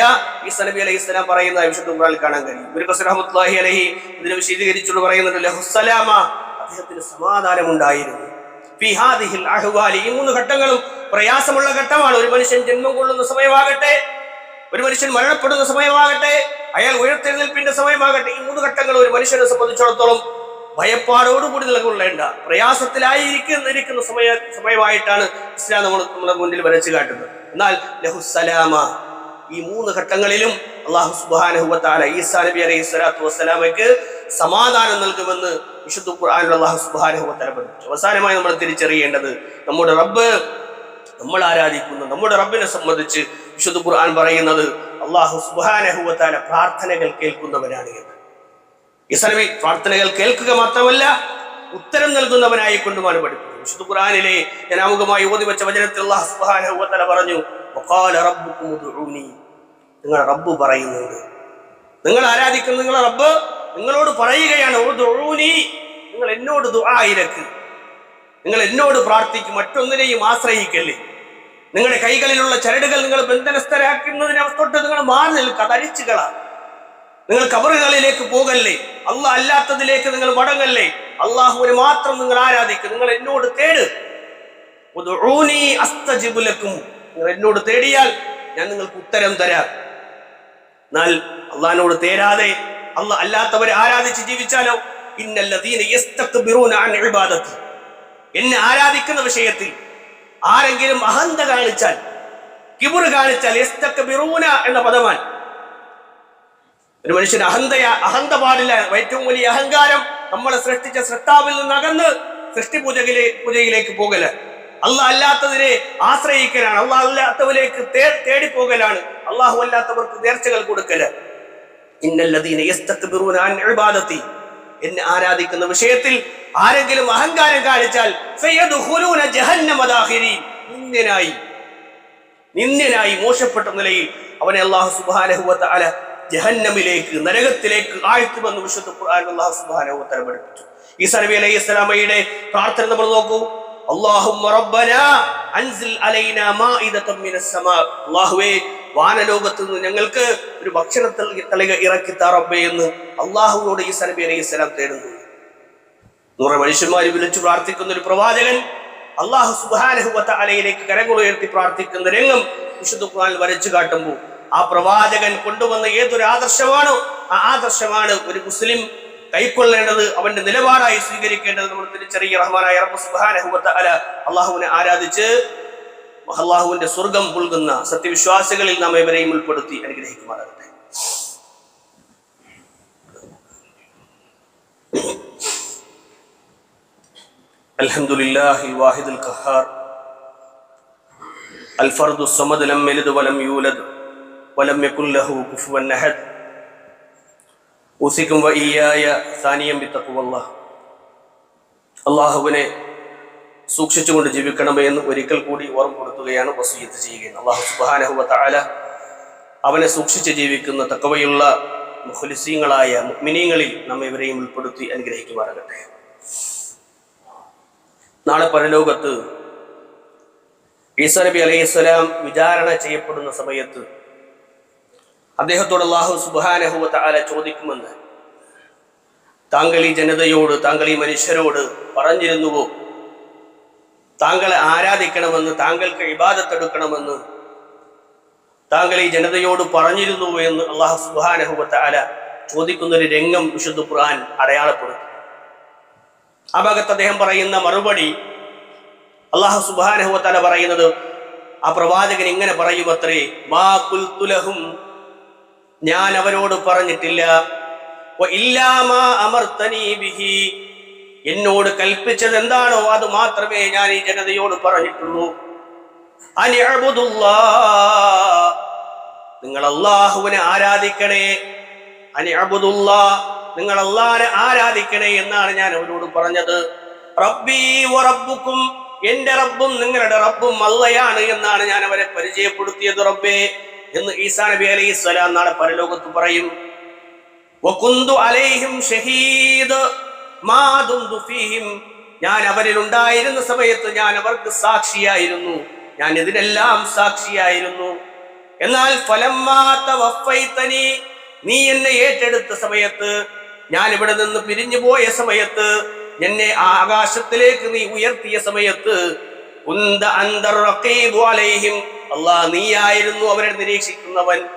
ഈസ നബി അലൈഹി സ്വലാം പറയുന്ന വിശുദ്ധ ഖുർആനിൽ കാണാൻ കഴിയും. റഹ്മത്തുള്ളാഹി അലൈഹി ഇതിനെ വിശദീകരിച്ചുകൊണ്ട് പറയുന്നുണ്ട് ലഹുസ്സലാമ അദ്ദേഹത്തിന് സമാധാനമുണ്ടായിരുന്നു. ഫി ഹാദിഹിൽ അഹ്വാലി ഈ മൂന്ന് ഘട്ടങ്ങളും പ്രയാസമുള്ള ഘട്ടമാണ്. ഒരു മനുഷ്യൻ ജന്മം കൊള്ളുന്ന സമയമാകട്ടെ ഒരു മനുഷ്യൻ മരണപ്പെടുന്ന സമയമാകട്ടെ അയാൾ ഉയർത്തെഴുന്നേൽപ്പിന്റെ സമയമാകട്ടെ ഈ മൂന്ന് ഘട്ടങ്ങൾ ഒരു മനുഷ്യനെ സംബന്ധിച്ചിടത്തോളം ഭയപ്പാടോടുകൂടി നിലകൊള്ളേണ്ട പ്രയാസത്തിലായിരിക്കുന്ന ഇരിക്കുന്ന സമയ സമയമായിട്ടാണ് ഇസ്ലാം നമ്മൾ നമ്മുടെ മുന്നിൽ വരച്ചു കാട്ടുന്നത്. എന്നാൽ ലഹുസലാമ ഈ മൂന്ന് ഘട്ടങ്ങളിലും അള്ളാഹു സുബാനഹുബത്താല ഈസാ നബി അലൈഹി സ്വലാത്തു വസ്സലാമയ്ക്ക് സമാധാനം നൽകുമെന്ന് വിശുദ്ധ ഖുർആനിൽ അള്ളാഹു സുബാനഹുബത്താല പറഞ്ഞു അവസാനമായി നമ്മൾ തിരിച്ചറിയേണ്ടത് നമ്മുടെ റബ്ബ് നമ്മൾ ആരാധിക്കുന്നു. നമ്മുടെ റബ്ബിനെ സംബന്ധിച്ച് വിശുദ്ധ ഖുർആൻ പറയുന്നത് അള്ളാഹു സുബാനഹുബത്താല പ്രാർത്ഥനകൾ കേൾക്കുന്നവനാണ് എന്ന് ഇസ്ലാമി പ്രാർത്ഥനകൾ കേൾക്കുക മാത്രമല്ല ഉത്തരം നൽകുന്നവനായി കൊണ്ടുമാണ് പഠിപ്പിക്കുന്നത് വിശുദ്ധ ഖുർആനിലെ ഞാൻ ആമുഖമായി ഓതി വെച്ച വചനത്തിൽ സുബ്ഹാനഹു വ പറഞ്ഞു വഖാല റബ്ബുക്കും നിങ്ങൾ റബ്ബ് പറയുന്നുണ്ട്. നിങ്ങൾ ആരാധിക്കുന്ന നിങ്ങളെ റബ്ബ് നിങ്ങളോട് പറയുകയാണ് നിങ്ങൾ എന്നോട് ദുആ ഇരക്ക്. നിങ്ങൾ എന്നോട് പ്രാർത്ഥിക്കും മറ്റൊന്നിനെയും ആശ്രയിക്കല്ലേ. നിങ്ങളുടെ കൈകളിലുള്ള ചരടുകൾ നിങ്ങൾ ബന്ധനസ്ഥരാക്കുന്നതിനെ തൊട്ട് നിങ്ങൾ മാറി നിൽക്കുക അത് അരിച്ചുകളാ നിങ്ങൾ കബറുകളിലേക്ക് പോകല്ലേ? അള്ളാഹ് അല്ലാത്തതിലേക്ക് നിങ്ങൾ മടങ്ങല്ലേ? അള്ളാഹുവിനെ മാത്രം നിങ്ങൾ ആരാധിക്കും. നിങ്ങൾ എന്നോട് തേട്. അസ്തജിബുലക്കും അസ്തജിബു നിങ്ങൾ എന്നോട് തേടിയാൽ ഞാൻ നിങ്ങൾക്ക് ഉത്തരം തരാം. എന്നാൽ അള്ളാഹിനോട് തേരാതെ അള്ള അല്ലാത്തവരെ ആരാധിച്ച് ജീവിച്ചാലോ? എന്നെ ആരാധിക്കുന്ന വിഷയത്തിൽ ആരെങ്കിലും അഹന്ത കാണിച്ചാൽ കിബുർ കാണിച്ചാൽ എന്ന പദമാണ്. ഒരു മനുഷ്യൻ അഹന്തയ അഹന്ത പാടില്ല ഏറ്റവും വലിയ അഹങ്കാരം നമ്മളെ സൃഷ്ടിച്ച സൃഷ്ടാവിൽ നിന്ന് അകന്ന് സൃഷ്ടി പൂജയിലെ പൂജയിലേക്ക് പോകൽ. അള്ളാഹ് അല്ലാത്തതിനെ ആശ്രയിക്കലാണ്. അള്ളാഹ് അല്ലാത്തവരിലേക്ക് തേടി തേടിപ്പോകലാണ്. അള്ളാഹു അല്ലാത്തവർക്ക് നേർച്ചകൾ കൊടുക്കൽ. ഇബാദത്തി. എന്നെ ആരാധിക്കുന്ന വിഷയത്തിൽ ആരെങ്കിലും അഹങ്കാരം കാണിച്ചാൽ. നിന്ദ്യനായി മോശപ്പെട്ട നിലയിൽ അവനെ അള്ളാഹു സുബ്ഹാനഹു വ തആല ജഹന്നമിലേക്ക് നരകത്തിലേക്ക് ആഴ്ത്തുമെന്ന് വിശുദ്ധ ഖുർആൻ അള്ളാഹു സുബ്ഹാനഹു തആല പഠിപ്പിച്ചു. ഈസാ നബി അലൈഹി സ്വലാമയുടെ പ്രാർത്ഥന നമ്മൾ നോക്കൂ. അല്ലാഹുമ്മ റബ്ബനാ അൻസിൽ അലൈനാ മാഇദതൻ മിനസ് സമാ. അല്ലാഹുവേ വാനലോകത്ത് നിന്ന് ഞങ്ങൾക്ക് ഒരു ഭക്ഷണത്തിൽ തളിക ഇറക്കി താ റബ്ബേ എന്ന് അള്ളാഹുവോട് ഈ നബി അലൈഹി സ്വലാം തേടുന്നു. നൂറ് മനുഷ്യന്മാർ വിളിച്ചു പ്രാർത്ഥിക്കുന്ന ഒരു പ്രവാചകൻ അള്ളാഹു സുബാനഹുബത്ത അലയിലേക്ക് കരങ്ങളുയർത്തി പ്രാർത്ഥിക്കുന്ന രംഗം വിശുദ്ധ ഖുർആൻ വരച്ചു കാട്ടുമ്പോൾ ആ പ്രവാചകൻ കൊണ്ടുവന്ന ഏതൊരു ആദർശമാണോ ആ ആദർശമാണ് ഒരു മുസ്ലിം കൈക്കൊള്ളേണ്ടത് അവന്റെ നിലപാടായി സ്വീകരിക്കേണ്ടത് നമ്മൾ തിരിച്ചറിയ റഹ്മാനായ റബ്ബ് സുബ്ഹാനഹുവത്ത അല അള്ളാഹുവിനെ ആരാധിച്ച് അള്ളാഹുവിന്റെ സ്വർഗം പുൽകുന്ന സത്യവിശ്വാസികളിൽ നാം ഇവരെയും ഉൾപ്പെടുത്തി അനുഗ്രഹിക്കുമാറാകട്ടെ الحمد لله الواحد القهار الفرد الصمد لم يلد ولم يولد ولم يكن له كفوا احد اوصيكم واياي ثانيا بتقوى الله അള്ളാഹുവിനെ സൂക്ഷിച്ചുകൊണ്ട് ജീവിക്കണമേ എന്ന് ഒരിക്കൽ കൂടി ഓർമ്മപ്പെടുത്തുകയാണ് വസീയത്ത് ചെയ്യുകയാണ് അള്ളാഹു സുബാനഹുവ താല അവനെ സൂക്ഷിച്ച് ജീവിക്കുന്ന തക്കവയുള്ള മുഖലിസീങ്ങളായ മുഗ്മിനീങ്ങളിൽ നമ്മെ ഇവരെയും ഉൾപ്പെടുത്തി അനുഗ്രഹിക്കുമാറാകട്ടെ നാളെ പരലോകത്ത് ഈസാ നബി അലൈഹി സ്വലാം വിചാരണ ചെയ്യപ്പെടുന്ന സമയത്ത് അദ്ദേഹത്തോട് അള്ളാഹു സുബാനഹുവ താല ചോദിക്കുമെന്ന്. താങ്കൾ ഈ ജനതയോട് താങ്കൾ ഈ മനുഷ്യരോട് പറഞ്ഞിരുന്നുവോ? താങ്കളെ ആരാധിക്കണമെന്ന് താങ്കൾക്ക് ഇബാദത്തെടുക്കണമെന്ന് താങ്കൾ ഈ ജനതയോട് പറഞ്ഞിരുന്നുവോ എന്ന് അള്ളാഹു സുബാനഹുവ താല ചോദിക്കുന്ന ഒരു രംഗം വിശുദ്ധ ഖുർആൻ അടയാളപ്പെടുത്തും. ആ ഭാഗത്ത് അദ്ദേഹം പറയുന്ന മറുപടി അള്ളാഹു സുബാനഹുവത്തല പറയുന്നത് ആ പ്രവാചകൻ ഇങ്ങനെ പറയുമത്രേ മാ കുൽത്തുലഹും ഞാൻ അവരോട് പറഞ്ഞിട്ടില്ല. എന്നോട് കൽപ്പിച്ചത് എന്താണോ അത് മാത്രമേ ഞാൻ ഈ ജനതയോട് പറഞ്ഞിട്ടുള്ളൂ. നിങ്ങൾ അള്ളാഹുവിനെ ആരാധിക്കണേ. അനിഅബുദുല്ലാ നിങ്ങൾ അള്ളാഹിനെ ആരാധിക്കണേ എന്നാണ് ഞാൻ അവരോട് പറഞ്ഞത്. റബ്ബുക്കും എന്റെ റബ്ബും നിങ്ങളുടെ റബ്ബും അള്ളയാണ് എന്നാണ് ഞാൻ അവരെ പരിചയപ്പെടുത്തിയത് റബ്ബേ. എന്ന് ഈസാ നബി അലൈഹി സ്വലാം നാളെ പരലോകത്ത് പറയും. അലൈഹിം ഷഹീദ് ഞാൻ അവരിൽ ഉണ്ടായിരുന്ന സമയത്ത് ഞാൻ അവർക്ക് സാക്ഷിയായിരുന്നു. ഞാൻ ഇതിനെല്ലാം സാക്ഷിയായിരുന്നു. എന്നാൽ ഫലമ്മാ തവഫൈതനി നീ എന്നെ ഏറ്റെടുത്ത സമയത്ത് ഞാൻ ഇവിടെ നിന്ന് പിരിഞ്ഞു പോയ സമയത്ത് എന്നെ ആകാശത്തിലേക്ക് നീ ഉയർത്തിയ സമയത്ത് അല്ലാഹ് നീയായിരുന്നു അവരെ നിരീക്ഷിക്കുന്നവൻ.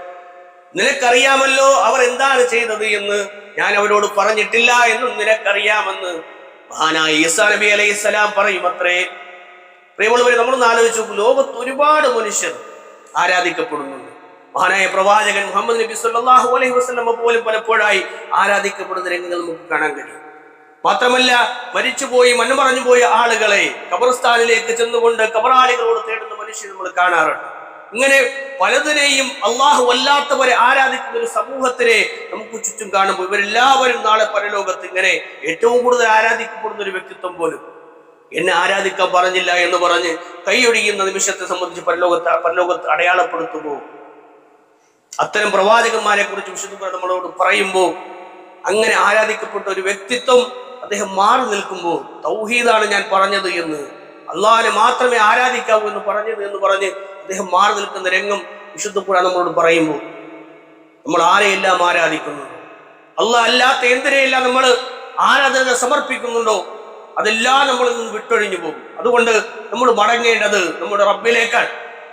നിനക്കറിയാമല്ലോ അവർ എന്താണ് ചെയ്തത് എന്ന്. ഞാൻ അവരോട് പറഞ്ഞിട്ടില്ല എന്നും നിനക്കറിയാമെന്ന്. മഹാനായ ഈസാ നബി അലൈഹി സ്വലാം പറയും അത്രേ. പ്രിയമുള്ളവരെ നമ്മളൊന്ന് ആലോചിച്ച് ലോകത്ത് ഒരുപാട് മനുഷ്യർ ആരാധിക്കപ്പെടുന്നുണ്ട് മഹാനായ പ്രവാചകൻ മുഹമ്മദ് നബി സല്ലാഹു അലൈഹി വസല്ലം പോലും പലപ്പോഴായി ആരാധിക്കപ്പെടുന്ന രംഗങ്ങൾ നമുക്ക് കാണാൻ കഴിയും. മാത്രമല്ല മരിച്ചുപോയി പറഞ്ഞു പോയ ആളുകളെ ഖബർസ്ഥാനിലേക്ക് ചെന്നുകൊണ്ട് കബറാളികളോട് തേടുന്ന മനുഷ്യർ നമ്മൾ കാണാറുണ്ട്. ഇങ്ങനെ പലതിനെയും അള്ളാഹു അല്ലാത്തവരെ ആരാധിക്കുന്ന ഒരു സമൂഹത്തിനെ നമുക്ക് ചുറ്റും കാണുമ്പോൾ ഇവരെല്ലാവരും നാളെ പരലോകത്ത് ഇങ്ങനെ ഏറ്റവും കൂടുതൽ ആരാധിക്കപ്പെടുന്ന ഒരു വ്യക്തിത്വം പോലും. എന്നെ ആരാധിക്കാൻ പറഞ്ഞില്ല എന്ന് പറഞ്ഞ് കൈയൊഴിയുന്ന നിമിഷത്തെ സംബന്ധിച്ച് പരലോകത്ത് പരലോകത്ത് അടയാളപ്പെടുത്തുമ്പോൾ അത്തരം പ്രവാചകന്മാരെ കുറിച്ച് വിശുദ്ധ നമ്മളോട് പറയുമ്പോൾ അങ്ങനെ ആരാധിക്കപ്പെട്ട ഒരു വ്യക്തിത്വം അദ്ദേഹം മാറി നിൽക്കുമ്പോൾ തൗഹീദാണ് ഞാൻ പറഞ്ഞത് എന്ന്. അള്ളാഹിനെ മാത്രമേ ആരാധിക്കാവൂ എന്ന് പറഞ്ഞത് എന്ന് പറഞ്ഞ് അദ്ദേഹം മാറി നിൽക്കുന്ന രംഗം വിശുദ്ധ പുഴ നമ്മളോട് പറയുമ്പോൾ നമ്മൾ ആരെയെല്ലാം ആരാധിക്കുന്നു? അള്ളാഹ് അല്ലാത്ത എന്തിനെയെല്ലാം നമ്മൾ ആരാധന സമർപ്പിക്കുന്നുണ്ടോ അതെല്ലാം നമ്മളിൽ നിന്ന് വിട്ടൊഴിഞ്ഞു പോകും. അതുകൊണ്ട് നമ്മൾ മടങ്ങേണ്ടത് നമ്മുടെ റബ്ബിലേക്കാണ്.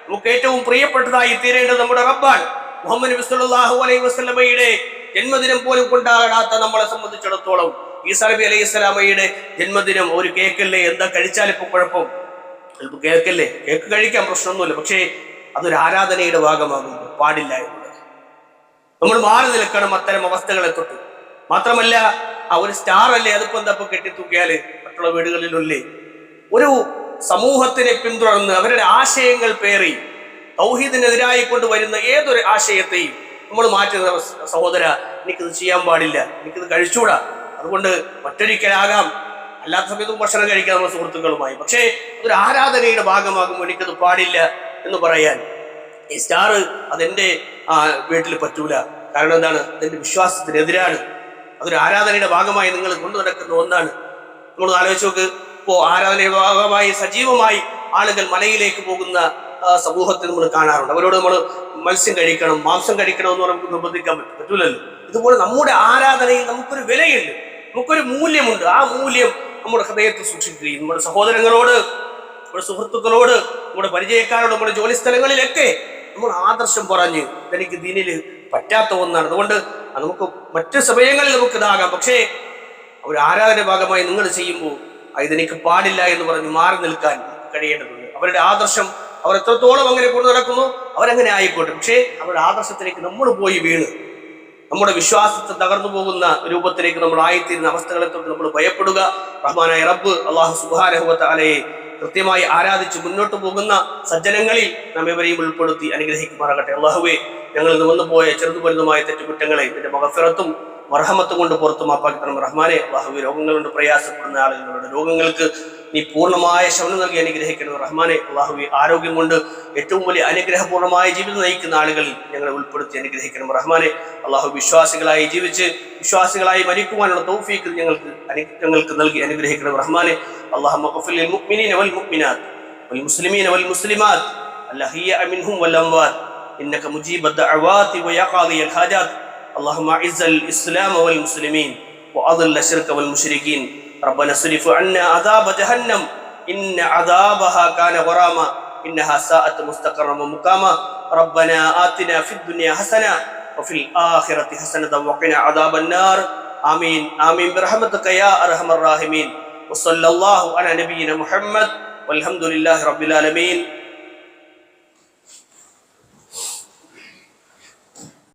നമുക്ക് ഏറ്റവും പ്രിയപ്പെട്ടതായി തീരേണ്ടത് നമ്മുടെ റബ്ബാണ്. മുഹമ്മദ് നബി സല്ലല്ലാഹു അലൈഹി വസല്ലമയുടെ ജന്മദിനം പോലും കൊണ്ടാടാത്ത നമ്മളെ സംബന്ധിച്ചിടത്തോളം ഈസാ നബി അലൈഹി സ്വലാമയുടെ ജന്മദിനം ഒരു കേക്കല്ലേ? എന്താ കഴിച്ചാൽ ഇപ്പൊ കുഴപ്പം? ചിലപ്പോൾ കേക്കല്ലേ? കേക്ക് കഴിക്കാൻ പ്രശ്നമൊന്നുമില്ല. പക്ഷേ അതൊരു ആരാധനയുടെ ഭാഗമാകുമ്പോൾ പാടില്ല നമ്മൾ മാറി നിൽക്കണം അത്തരം അവസ്ഥകളെ തൊട്ട്. മാത്രമല്ല ആ ഒരു സ്റ്റാർ അല്ലേ? അതിപ്പോ എന്താ ഇപ്പൊ കെട്ടിത്തൂക്കിയാൽ? മറ്റുള്ള വീടുകളിലല്ലേ? ഒരു സമൂഹത്തിനെ പിന്തുടർന്ന് അവരുടെ ആശയങ്ങൾ പേറി തൗഹീദിനെതിരായി കൊണ്ടുവരുന്ന ഏതൊരു ആശയത്തെയും നമ്മൾ മാറ്റുന്ന സഹോദര എനിക്കിത് ചെയ്യാൻ പാടില്ല. എനിക്കിത് കഴിച്ചുകൂടാ? അതുകൊണ്ട് മറ്റൊരിക്കലാകാം. അല്ലാത്ത സമയത്തും ഭക്ഷണം കഴിക്കാം നമ്മുടെ സുഹൃത്തുക്കളുമായി. പക്ഷേ ഒരു ആരാധനയുടെ ഭാഗമാകുമ്പോൾ എനിക്കത് പാടില്ല എന്ന് പറയാൻ ഈ സ്റ്റാർ അതെന്റെ ആ, വീട്ടിൽ പറ്റൂല. കാരണം എന്താണ്? അതെന്റെ വിശ്വാസത്തിനെതിരാണ്. അതൊരു ആരാധനയുടെ ഭാഗമായി നിങ്ങൾ കൊണ്ടു നടക്കുന്ന ഒന്നാണ്. നമ്മൾ ആലോചിച്ച് നോക്ക്. ഇപ്പോ ആരാധനയുടെ ഭാഗമായി സജീവമായി ആളുകൾ മലയിലേക്ക് പോകുന്ന സമൂഹത്തിൽ നമ്മൾ കാണാറുണ്ട്. അവരോട് നമ്മൾ മത്സ്യം കഴിക്കണം മാംസം കഴിക്കണം എന്ന് നമുക്ക് നിർബന്ധിക്കാൻ പറ്റും പറ്റൂലല്ലോ. ഇതുപോലെ നമ്മുടെ ആരാധനയിൽ നമുക്കൊരു വിലയുണ്ട്. നമുക്കൊരു മൂല്യമുണ്ട്. ആ മൂല്യം നമ്മുടെ ഹൃദയത്തിൽ സൂക്ഷിക്കുകയും നമ്മുടെ സഹോദരങ്ങളോട് നമ്മുടെ സുഹൃത്തുക്കളോട് നമ്മുടെ പരിചയക്കാരോട് നമ്മുടെ ജോലി സ്ഥലങ്ങളിലൊക്കെ നമ്മൾ ആദർശം പറഞ്ഞ് തനിക്ക് ദീനിൽ പറ്റാത്ത ഒന്നാണ്. അതുകൊണ്ട് അത് നമുക്ക് മറ്റു സമയങ്ങളിൽ നമുക്ക് ഇതാകാം. പക്ഷേ ഒരു ആരാധന ഭാഗമായി നിങ്ങൾ ചെയ്യുമ്പോൾ "ആ, ഇതെനിക്ക് പാടില്ല എന്ന് പറഞ്ഞ് മാറി നിൽക്കാൻ കഴിയേണ്ടതുണ്ട്. അവരുടെ ആദർശം അവർ എത്രത്തോളം അങ്ങനെ കൊണ്ടു നടക്കുന്നു അവരങ്ങനെ ആയിക്കോട്ടെ. പക്ഷേ അവരുടെ ആദർശത്തിലേക്ക് നമ്മൾ പോയി വീണ് നമ്മുടെ വിശ്വാസത്തെ തകർന്നു പോകുന്ന രൂപത്തിലേക്ക് നമ്മൾ ആയിത്തീരുന്ന അവസ്ഥകളെ തൊട്ട് നമ്മൾ ഭയപ്പെടുക. റഹ്മാനായ റബ്ബ് അള്ളാഹു സുബാനഹുവത്ത് അലയെ കൃത്യമായി ആരാധിച്ച് മുന്നോട്ട് പോകുന്ന സജ്ജനങ്ങളിൽ നമ്മെവരെയും ഉൾപ്പെടുത്തി അനുഗ്രഹിക്കുമാറാകട്ടെ. അള്ളാഹുവെ ഞങ്ങൾ ഇന്ന് വന്നുപോയ ചെറുതു തെറ്റുകുറ്റങ്ങളെ ഇതിന്റെ മകഫിറത്തും മർഹമത്തും കൊണ്ട് പുറത്തു മാപ്പാക്കി തരണം. റഹ്മാനെ അള്ളാഹുവെ രോഗങ്ങൾ കൊണ്ട് പ്രയാസപ്പെടുന്ന ആളുകളുടെ രോഗങ്ങൾക്ക് നീ പൂർണ്ണമായ ശമനം നൽകി അനുഗ്രഹിക്കണം റഹ്മാനെ അള്ളാഹുവെ ആരോഗ്യം കൊണ്ട് ഏറ്റവും വലിയ അനുഗ്രഹപൂർണ്ണമായ ജീവിതം നയിക്കുന്ന ആളുകളിൽ ഞങ്ങളെ ഉൾപ്പെടുത്തി അനുഗ്രഹിക്കണം റഹ്മാനെ അള്ളാഹു വിശ്വാസികളായി ജീവിച്ച് വിശ്വാസികളായി മരിക്കുവാനുള്ള തൗഫീക്ക് ഞങ്ങൾക്ക് അനു- ഞങ്ങൾക്ക് നൽകി അനുഗ്രഹിക്കണം റഹ്മാനെ അള്ളാഹു മുഅ്മിനീന വൽ മുഅ്മിനാത്ത് والمسلمين والمسلمات الأحياء منهم والأموات إنك مجيب الدعوات ويا قاضي الحاجات اللهم أعز الإسلام والمسلمين وأضل الشرك والمشركين ربنا صرف عنا عذاب جهنم. إن عذابها كان غراما. إنها ساءت مستقرا ومقاما. ربنا آتنا في الدنيا حسنة وفي الآخرة حسنة وقنا عذاب النار. آمين. آمين. برحمتك يا أرحم الراحمين. وصلى الله على نبينا محمد والحمد لله رب العالمين.